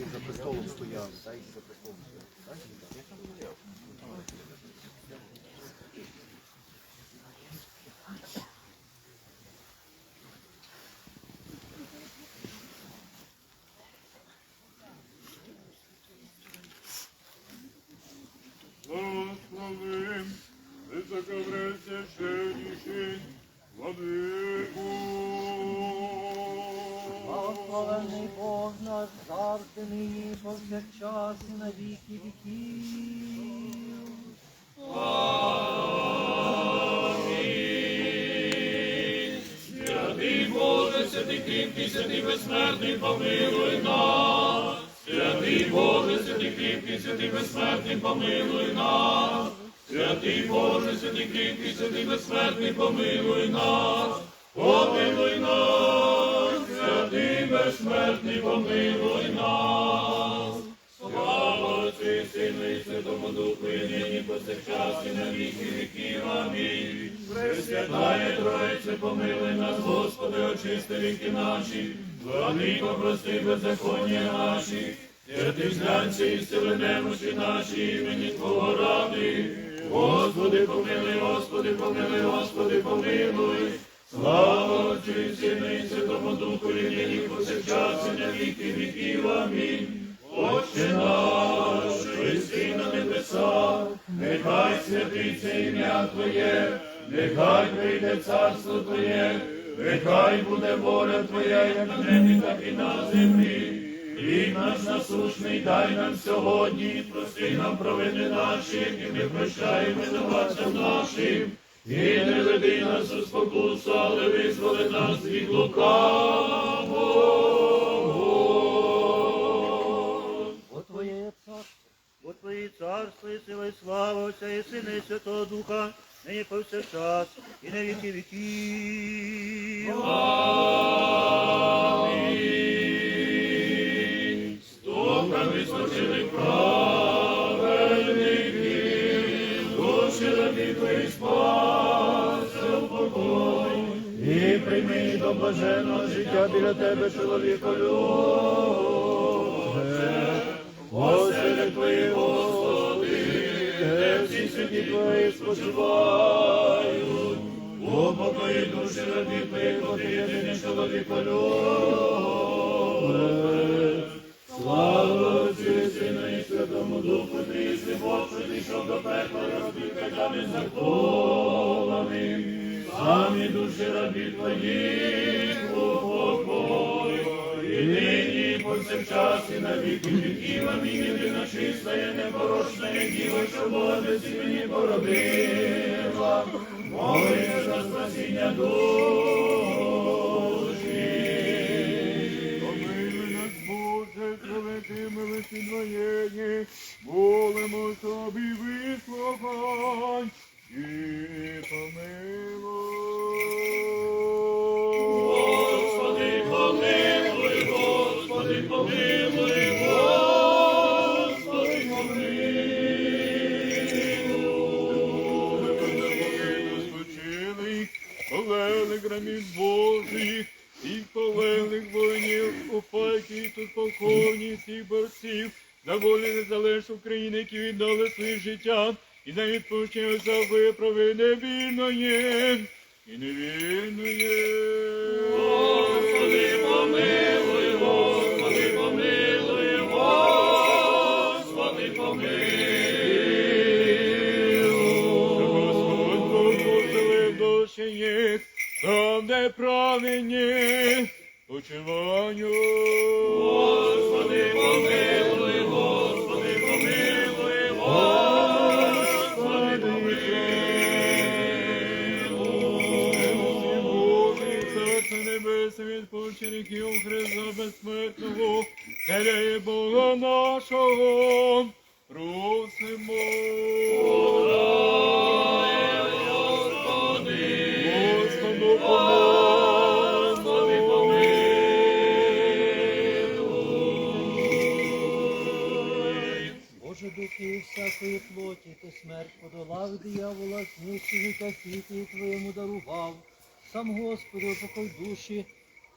який за престолом стояв. Так, який за престолом стояв. Так? Благословим високопресвященніший владику. Благословений Бог наш, завжди повсякчас і на віки віків. Святий Боже, святий кріпкий, святий безсмертний, помилуй нас. Святий Боже, святий кріпкий, святий безсмертний, помилуй нас. Святий Боже, святий кріпкий, святий безсмертний, помилуй нас. Помилуй нас, святий безсмертний, помилуй нас. І Сину і Святому Духу, і нині повсякчас і на віки віків. Амінь. Пресвятає Троїце, помилуй нас, Господи, очисти віки наші, владико, прости беззаконня наші, святий зглянься і сили немощі наші, імені Твого ради. Господи, помилуй, Господи, помилуй, Господи, помилуй. Слава Отцю Сину і Святому Духу, і нині повсякчас і на віки віків. Амінь. Отче наш, небесах, нехай святиться ім'я Твоє, нехай прийде царство Твоє, нехай буде воля Твоя, як на небі, так і на землі. Хліб наш насушний дай нам сьогодні, прости нам провини наші, які ми прощаємо винуватцям нашим. І не веди нас у спокусу, але визволи нас від лукавого. Царство і сила і слава Отця і Сина і Святого Духа, нині повсякчас і на віки віків. Амінь. Стоками спочили праведники, душі раді твої спася в покой. І прийми до блаженного життя біля тебе, чоловіко любе. Господи, святі твої спочивають. У покої душі раді твоїх, бо ти єдиний чоловіко любе. Слава Отцю і Сину і Святому Духу, ти єси Бог, що зійшов до пекла, розбив кайдани закованим. Самі душі рабі твоїх повсякчас, і на віки віків, амінь, єдина чиста, є непорочна, є діва, що Бога мені породила. Молися за спасіння душі. Помилуй нас, Боже, велике милості Твоєї, молимо тобі життя, і за відпущення за виправи вільної і невільної. Господи, помилуй, Господи, помилуй, Господи, помилуй. Господь Бог поселив душі їх, там, де праведні почиванню. Господи, помилуй, Господи, відпочинків Христа безсмертного, Теля Бога нашого, просимо. Помилуй. Боже духи всякої плоті, ти смерть подолав диявола, знищив та світі твоєму дарував. Сам Господи, упокой душі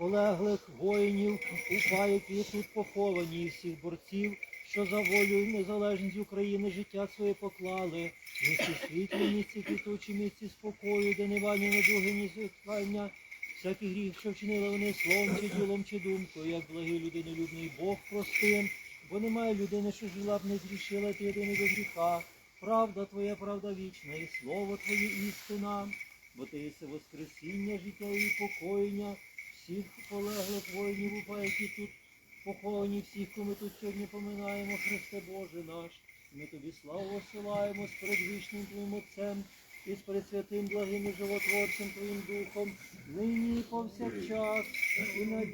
полеглих воїнів, упа, які тут поховані, і всіх борців, що за волю і незалежність України життя своє поклали, місці світлі, місці квітучі, місці спокою, де нема ні недуги, ні зіткання, всякий гріх, що вчинили вони словом чи ділом, чи думкою, як благий людинолюбний Бог простим, бо немає людини, що жила б не зрішила ти єдиний до гріха. Правда твоя, правда вічна, і слово твоє істина, бо ти єси воскресіння, життя і покоєння всіх полеглих воїнів, упа, які тут поховані, всіх, кого ми тут сьогодні поминаємо, Христе Боже наш. Ми тобі славу осилаємо з передвічним Твоїм Отцем і з пресвятим благим і животворцем Твоїм Духом, нині і повсякчас, і на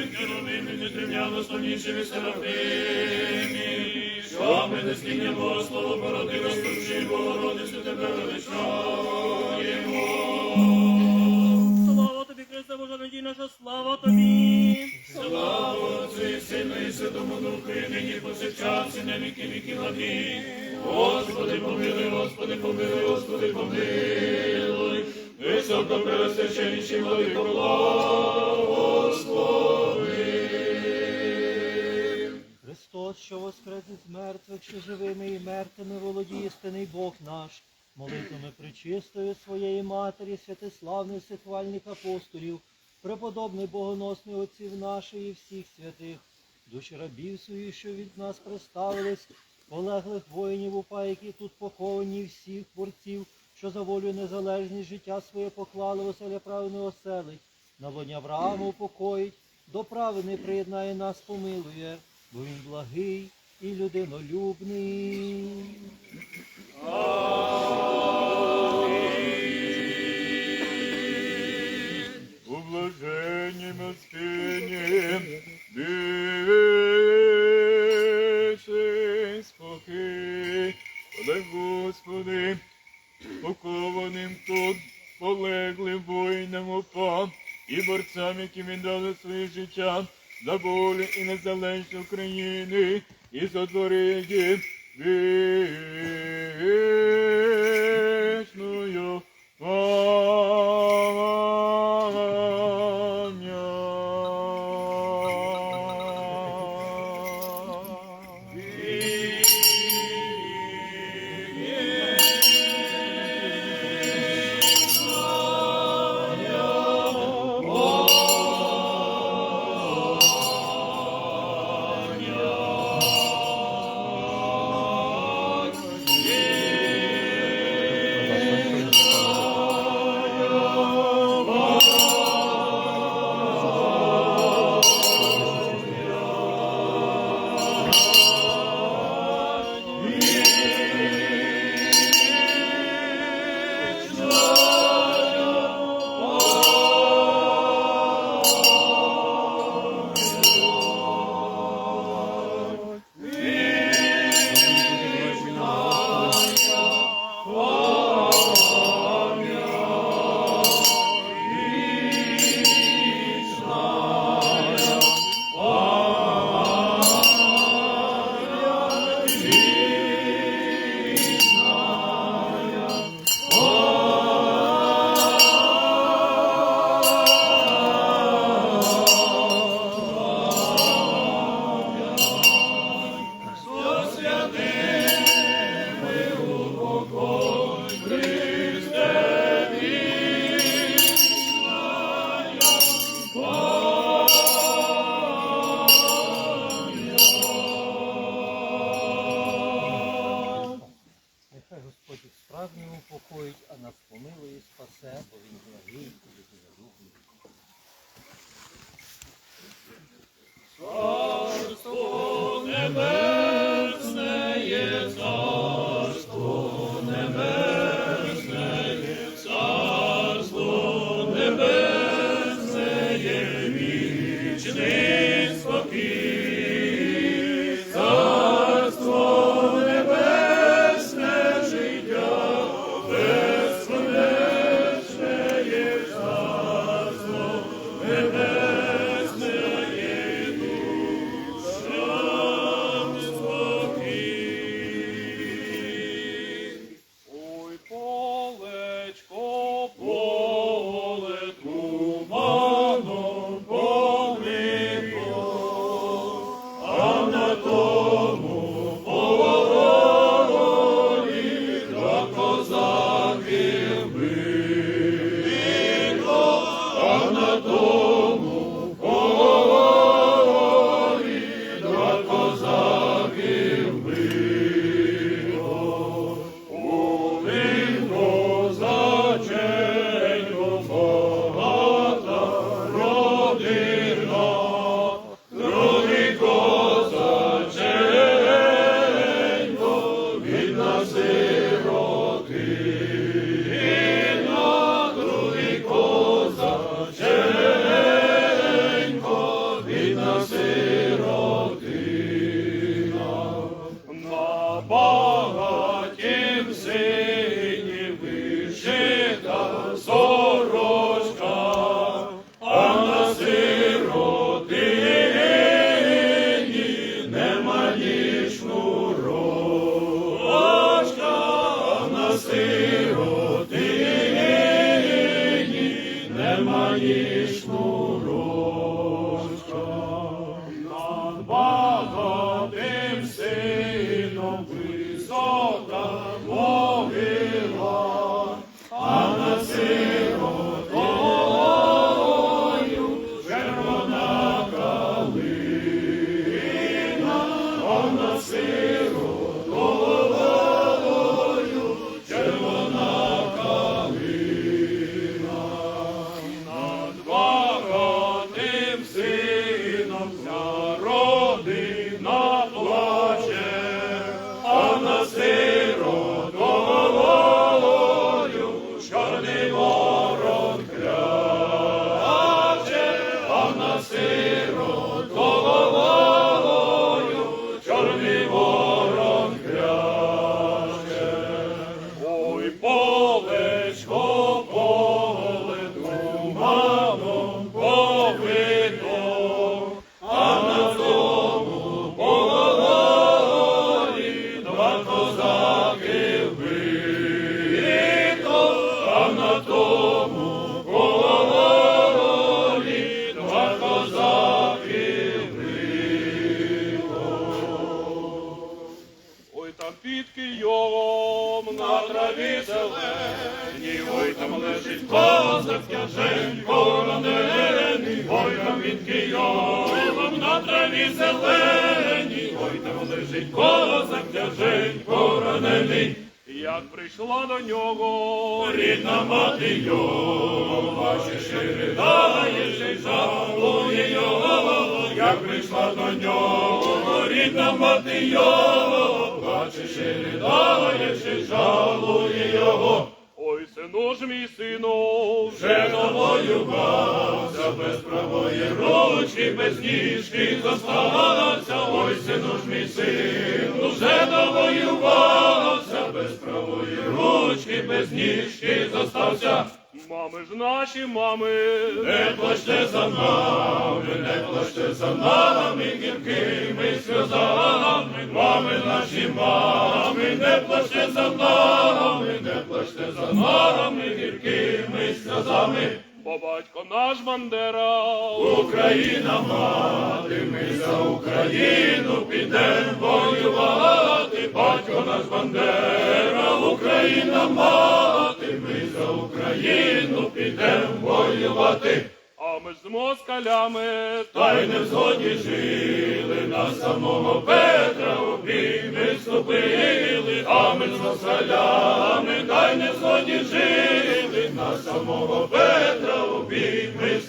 від керовими, не трем'яло славніше від серафимі, що ми не сління Господу породила стучи, Богородицю тебе величаємо. Слава тобі, Христе, Божа надій наша, слава тобі. Слава Отцю і Сину і Святому Духу, і нині повсякчас, і на віки віки влади. Господи, помилуй, Господи, помилуй, Господи, помилуй. Високо пересвященніший владико, благослови. Христос, що воскрес із мертвих, що живими і мертвими володіє істинний Бог наш, молитвами причистої своєї матері, святиславних всехвальних апостолів, преподобний богоносний отців наших і всіх святих, душі рабів своїх, що від нас представились, полеглих воїнів упа, які тут поховані, всіх борців, що за волю незалежність життя своє поклали, оселя правильно оселить, на лоні Авраама упокоїть, до праведний приєднає нас, помилує, бо він благий і людинолюбний. У блаженні милостині, вічний спокій, але Господи, покованим тут, полеглим воїнам упав, і борцям, які віддали своє життя за волю і незалежність України, і за її вічною Нехай Amen. Сином на тому полі два козаки. Ой, там під Києвом на траві зеленій, ой, там лежить козак тяженько ранений, ой, там під Києвом на траві зеленій, ой, лежить козак тяженько поранений, Як прийшла до нього рідна мати його, бачиш, і ридає, ще й жалує його, як прийшла до нього рідна мати його, бачиш, і ридає, ще й жалує його. Ж мій сину, вже навоювався, без правої ручки, без ніжки зоставався, ой, сину ж мій сину, вже навоювався, без правої ручки, без ніжки зостався. Мами ж наші мами, не плачте за нами, не плачте за нами, гіркими сльозами, мами наші мами, не плачте за нами, не плачте за нами, гіркими сльозами. Бо батько наш Бандера, Україна мати, ми за Україну підемо воювати, батько наш Бандера, Україна мати, Україну підемо воювати. А ми з москалями, та й не в згоді жили, на самого Петра у бій. Ми вступили, а ми з москалями, та й не в згоді жили, на самого Петра у бій. Ми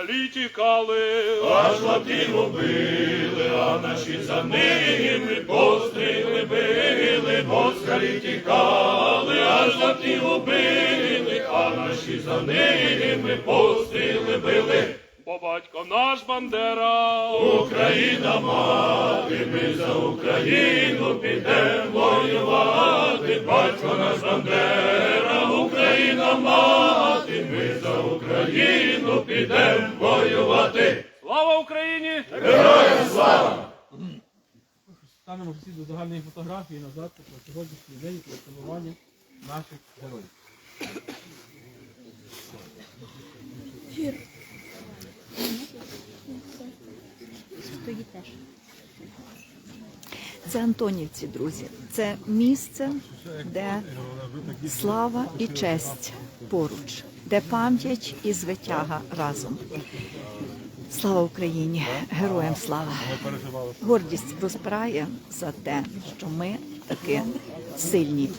Тікали, аж латів убили, а наші за ними постріли били, москалі тікали, аж латів убили, а наші за ними постріли били. Бо батько наш Бандера, Україна мати, ми за Україну підемо воювати, батько наш Бандера, Україна мати, ми за Україну підемо воювати. Слава Україні! Героям слава! Станемо всі до загальної фотографії назад про сьогоднішній день про вшанування наших героїв. Це Антонівці, друзі. Це місце, де слава і честь поруч, де пам'ять і звитяга разом. Слава Україні! Героям слава! Гордість розпирає за те, що ми таки сильні.